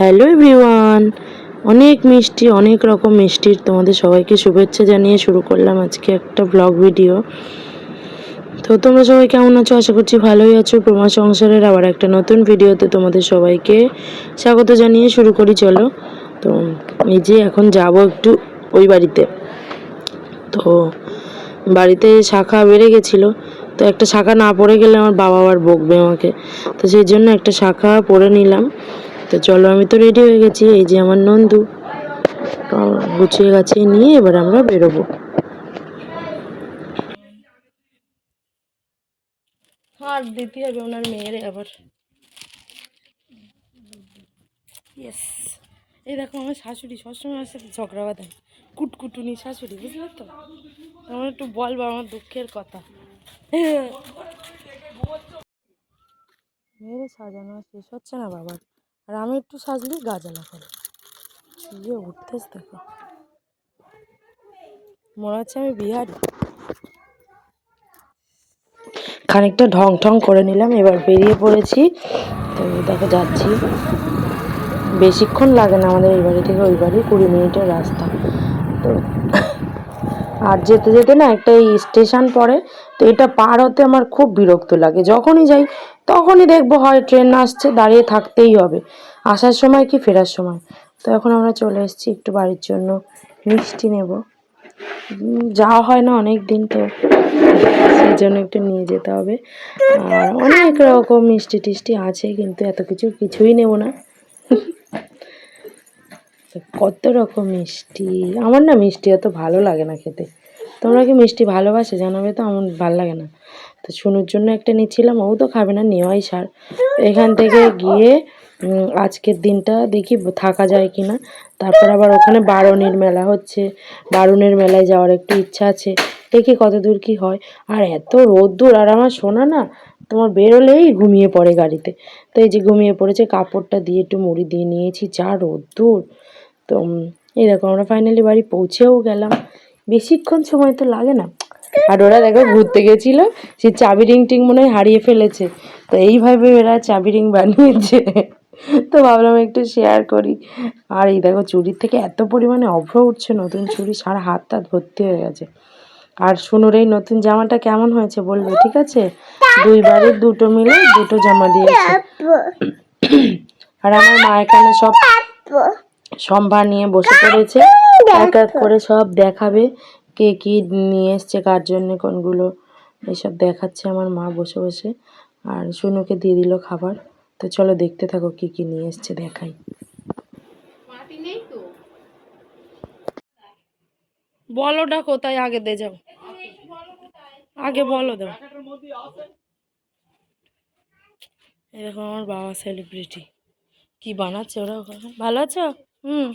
Hello everyone. অনেক মিষ্টি, অনেক রকম মিষ্টির তোমাদের সবাইকে শুভেচ্ছা জানিয়ে শুরু করলাম আজকে একটা ব্লগ ভিডিও তো তোমরা সবাই কেমন আছো? আশা করছি ভালোই আছো। প্রমা সংসারের আবার একটা নতুন ভিডিওতে তোমাদের সবাইকে স্বাগত জানিয়ে শুরু করি, চলো। তো এই যে এখন যাব একটু ওই বাড়িতে। তো বাড়িতে শাখা বেড়ে গেছিল। তো একটা শাখা না পড়ে গেলে আমার বাবা আবার বকবে আমাকে। তো সেই জন্য একটা শাখা পরে নিলাম। তো চলো, আমি তো রেডি হয়ে গেছি, এই যে আমার নন্দু। গুছিয়ে গাছিয়ে নিয়ে এবার আমরা বেরোবো। আর দিতে হবে ওনার মেয়ের আবার। ইয়েস এই দেখো, আমার শাশুড়ি সবসময় আমার সাথে ঝগড়া বাঁধায় কুটকুটুনি শাশুড়ি, বুঝলে তো? আমার একটু বলব আমার দুঃখের কথা। মেয়েরে সাজানো শেষ হচ্ছে না বাবার। আর আমি একটু সাজলি, গা জ্বালা করে। ইয়ে উঠতেস দেখো। মনে হচ্ছে আমি বিহারি। খানিকটা ঢং ঠং করে নিলাম, এবার বেরিয়ে পড়েছি। তো দেখো, যাচ্ছি। বেশিক্ষণ লাগে না আমাদের এই বাড়ি থেকে, ওই বাড়ি, কুড়ি মিনিটের রাস্তা। তো আর যেতে যেতে না একটা এই স্টেশন পড়ে। তো এটা পার হতে আমার খুব বিরক্ত লাগে। যখনই যাই তখনই দেখব হয় ট্রেন আসছে, দাঁড়িয়ে থাকতেই হবে। আসার সময় কি ফেরার সময়? তো এখন আমরা চলে এসেছি একটু বাড়ির জন্য। মিষ্টি নেব। যাওয়া হয় না অনেক দিন তো। সেই জন্য একটু নিয়ে যেতে হবে। আর অনেক রকম মিষ্টি টিষ্টি আছে, কিন্তু এত কিছু কিছুই নেব না। কত রকম মিষ্টি। আমার না মিষ্টি অত ভালো লাগে না খেতে। তোমরা কি মিষ্টি ভালোবাসে? জানাবে তো, আমার ভালো লাগে না। তো শুনুর জন্য একটা নিচ্ছিলাম, ও তো খাবে না, নেওয়াই সার। এখান থেকে গিয়ে আজকের দিনটা দেখি থাকা যায় কি না তারপর আবার ওখানে বারুণীর মেলা হচ্ছে। বারুণের মেলায় যাওয়ার একটু ইচ্ছা আছে। দেখি কত দূর কি হয়। আর এত রোদ্দুর, আর আমার শোনা না, তোমার বেরোলেই ঘুমিয়ে পড়ে গাড়িতে। তো এই যে ঘুমিয়ে পড়েছে, কাপড়টা দিয়ে একটু মুড়ি দিয়ে নিয়েছি, যা রোদ্দুর। তো এই দেখো, আমরা ফাইনালি বাড়ি পৌঁছেও গেলাম। বেশিক্ষণ সময় তো লাগে না। আর ওরা দেখো ঘুরতে গেছিল সে চাবি রিং টিং মনে হয় হারিয়ে ফেলেছে। তো এইভাবে এরা চাবি রিং বানিয়েছে। তো ভাবলাম একটু শেয়ার করি। আর এই দেখো চুরির থেকে এত পরিমাণে অভ্র উঠছে নতুন চুরি সারা হাত টাত ভর্তি হয়ে গেছে। আর শুনুর এই নতুন জামাটা কেমন হয়েছে বলবে ঠিক আছে? দুই বাড়ির দুটো মিলে দুটো জামা দিয়েছে। আর আমার মা এখানে সব সম্ভার নিয়ে বসে পড়েছে। এক এক করে সব দেখাবে কে কি নিয়ে এসছে কার জন্য কোনগুলো। এসব দেখাচ্ছে আমার মা বসে বসে। আর সোনুকে দিয়ে দিল খাবার। তো চলো দেখতে থাকো কি কি নিয়ে এসছে দেখাই। বলোটা কোথায় আগে দে যাও। আগে বলো দাও। এরকম আমার বাবা সেলিব্রিটি কি বানাচ্ছে ওরা ওখানে? ভালো আছো? হুম।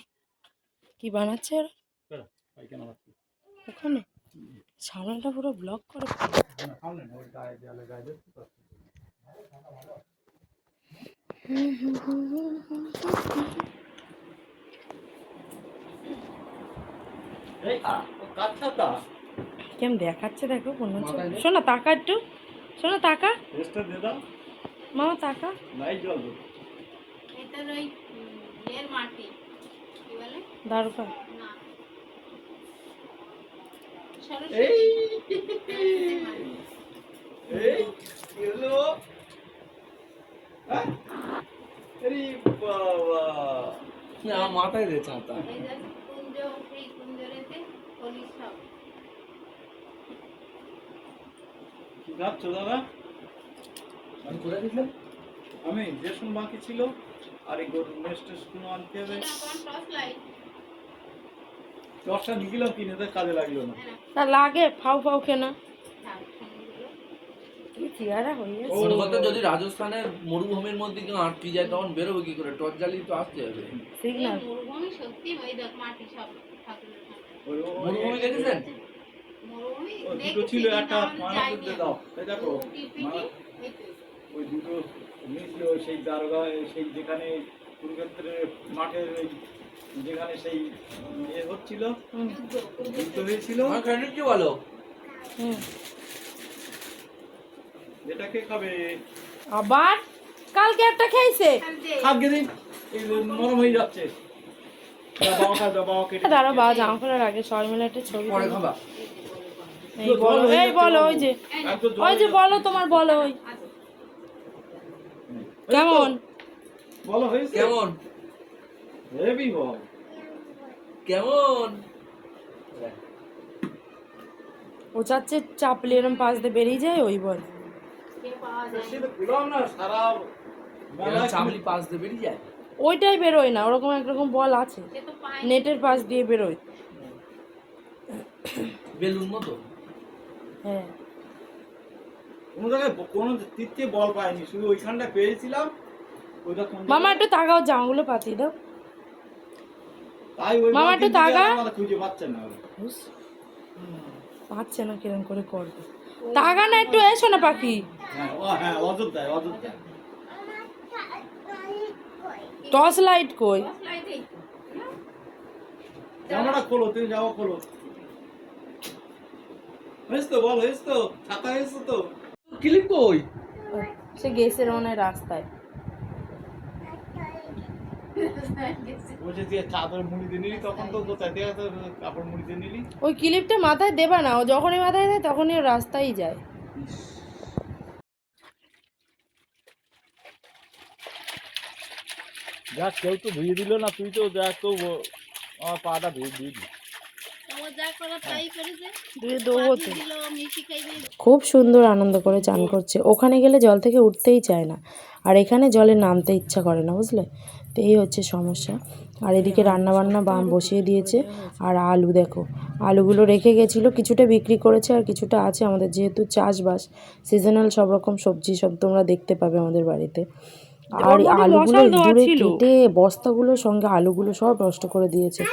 কি বানাচ্ছে ওরা? ওখানে? সামনেটা পুরো ব্লক করে কেমন দেখাচ্ছে দেখো কোনো ছবি শোনা তাকা একটু। শোনা তাকা। মামা তাকা। এটার ওই এর মাটি। কি বলে দারুকা না মাথায় দে ছাতা যে কি ভাবছ দাদা? আমি কোথায় দিলাম আমি বাকি ছিল আর এই গরুর নেক্সট কোনো আনতে হবে এটা কোন টস লাইট দশটা নিয়েছিলাম কিনে তো কাজে লাগল না? তা লাগে ফাউ ফাউ কেনা থাক ফোনগুলো কি চেহারা গেছে। করতে যদি রাজস্থানের মরুভূমির মধ্যে কেউ আটকে যায় তখন বেরোবে কি করে? টর্চ জ্বালিয়ে তো আসতে হবে। সিগন্যাল মরুভূমি সত্যি ওই দেখ মাটি সব ঠাকুরের সামনে। ওই ও- মরুভূমি দেখেছেন দুটো দেখেছি, ছিল একটা মানা করতে দাও এই দেখো টিপিটি, এই তো। ওই দুটো সেই দারোগা সেই যেখানে কুরুক্ষেত্রের মাঠের ওই যেখানে সেই ইয়ে হচ্ছিল যুদ্ধ, হয়েছিল। কি বলো? হুম। যেটা কে খাবে? আবার? কালকে একটা খেয়েছে। আর দে। খাক গেদিন এই নরম হয়ে যাচ্ছে। দাও, বাবাকে দাও, বাবা কেটে দাঁড়া বাবা জামা খোলার আগে সবাই মিলে একটা ছবি পরে খাবা। এই বলো এই বলো ওই যে। ওই যে বলো তোমার বলো ওই। কেমন? বলো হয়েছে? কেমন? হেভি বল কেমন? ও চাচ্ছে চাপলে এরম পাশ দিয়ে বেরিয়ে যায় ওই বল। পাশ দিয়ে বেরিয়ে যায়? ওইটাই বেরোয় না ওরকম একরকম বল আছে। নেটের পাশ দিয়ে বেরোয়। বেলুন মতো? হ্যাঁ। কোনো জায়গায় কোনো তীর্থে বল পাইনি শুধু ওইখানটা পেয়েছিলাম ওইটা মামা একটু তাকাও জামাগুলো পাতিয়ে দাও। মামা একটু খুঁজে পাচ্ছে না কিরম করে করবে। তাকা না একটু এসো না পাখি। হ্যাঁ ও হ্যাঁ টর্চ লাইট কই? জামাটা খোলো তুমি জামা খোলো। হয়েছে তো বল তো ছাতা হয়েছে তো। ক্লিপ কই? সে গেছে হয় রাস্তায় বলছে যে চাদর মুড়ি দিয়ে নিলি তখন তো কোথায় দেখা তো কাপড় মুড়ি দিয়ে নিলি ওই ক্লিপটা মাথায় দেবা না ও যখনই মাথায় দেয় তখনই ও রাস্তায় যায়। দেখ কেউ তো ভুয়ে দিল না তুই তো দেখ তো আমার পাটা ভুয়ে দিয়ে দিল খুব সুন্দর আনন্দ করে চান করছে। ওখানে গেলে জল থেকে উঠতেই চায় না। আর এখানে জলে নামতে ইচ্ছা করে না বুঝলে? তো এই হচ্ছে সমস্যা। আর এদিকে রান্নাবান্না বাম বসিয়ে দিয়েছে। আর আলু দেখো। আলুগুলো রেখে গেছিল কিছুটা বিক্রি করেছে আর কিছুটা আছে আমাদের। যেহেতু চাষবাস সিজনাল সব রকম সবজি সব তোমরা দেখতে পাবে আমাদের বাড়িতে। আর আলুগুলো দূরে কেটে বস্তাগুলোর সঙ্গে আলুগুলো সব নষ্ট করে দিয়েছে।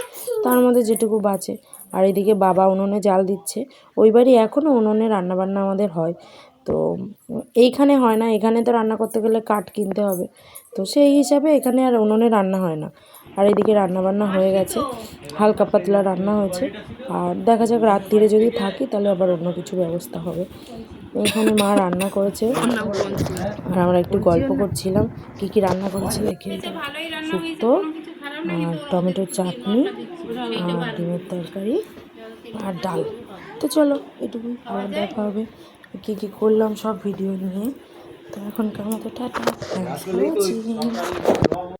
তার মধ্যে যেটুকু বাঁচে। আর এদিকে বাবা উনুনে জাল দিচ্ছে। ওই বাড়ি এখনও উনুনে রান্নাবান্না আমাদের হয়। তো এইখানে হয় না। এখানে তো রান্না করতে গেলে কাঠ কিনতে হবে। তো সেই হিসাবে এখানে আর উনুনে রান্না হয় না। আর এদিকে রান্নাবান্না হয়ে গেছে। হালকা পাতলা রান্না হয়েছে। আর দেখা যাক রাত্রিরে যদি থাকি তাহলে আবার অন্য কিছু ব্যবস্থা হবে। এখানে মা রান্না করেছে। আর আমরা একটু গল্প করছিলাম কি কি রান্না করেছে হয়েছে শুক্তো কিছু খারাপ না আর টমেটোর চাটনি আর ডিমের তরকারি আর ডাল। তো চলো এটুকু আবার দেখা হবে। কী কী করলাম সব ভিডিও নিয়ে। তো এখনকার মতো টাটা। থ্যাংকস